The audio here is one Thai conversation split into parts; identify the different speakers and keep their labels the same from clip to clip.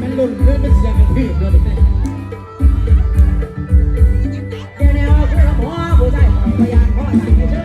Speaker 1: มันหล่นเพื่อนเป็นเสียงกระทืบเลยแม่
Speaker 2: เดี๋
Speaker 1: ยวแนวคือหัวผู้ชายพยานพ่อ
Speaker 2: ใจ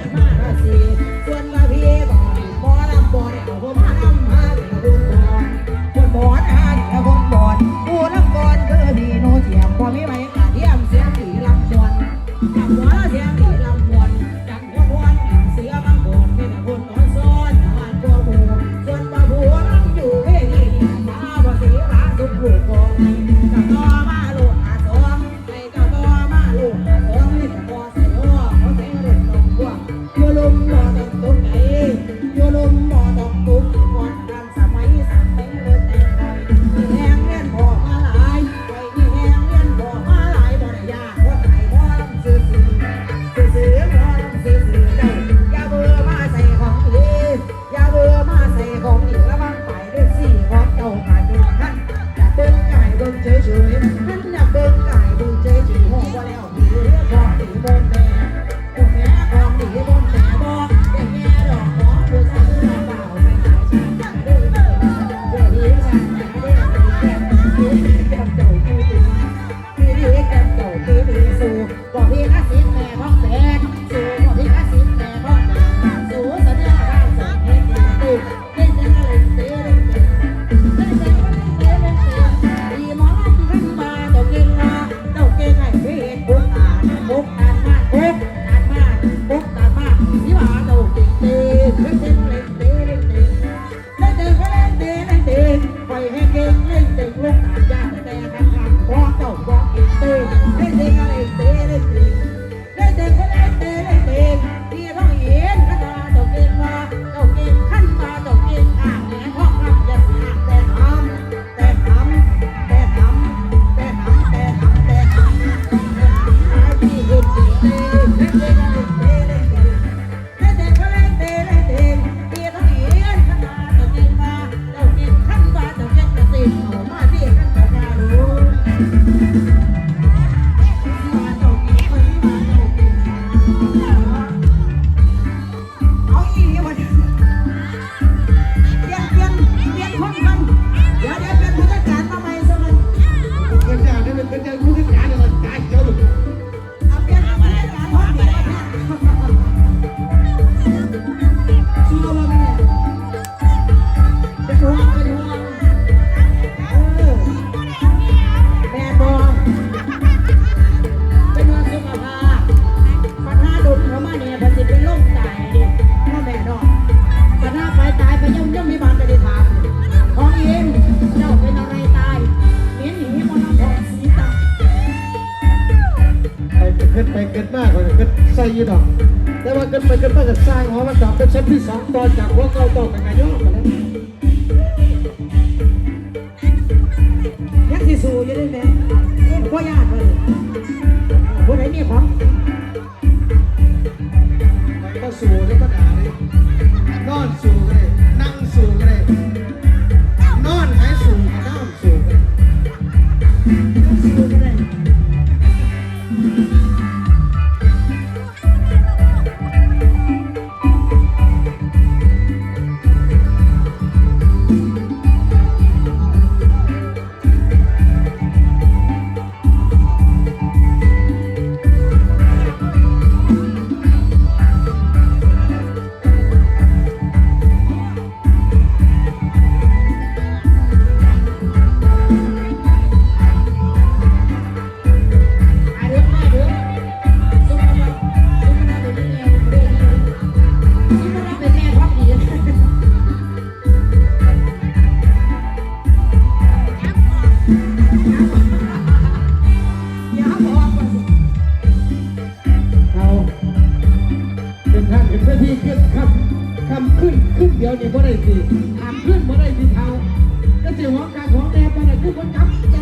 Speaker 2: กิดไปเกิดมากกว่เกิดใส่ยีดอกแต่ว่าเกิดไปเกิดมากกิดสร้างหอระดอบเป็นชั้นที่สองต่อจากหัวเข่าต่อไปไงย่อมาแล้ว
Speaker 1: ยักษ์สีสูอยู่ได้ไหมเอ็อยากเลยผู้ไหนมีของ
Speaker 2: ไปก็สูแล้วก็หนาเลยนอนสูดเลย เดี๋ยวนี้บ่
Speaker 1: ได้สิอาบขึ้นบ่ได้สิเทาก็
Speaker 2: เจ้าของการของแน่บ่ได้คือคนจับ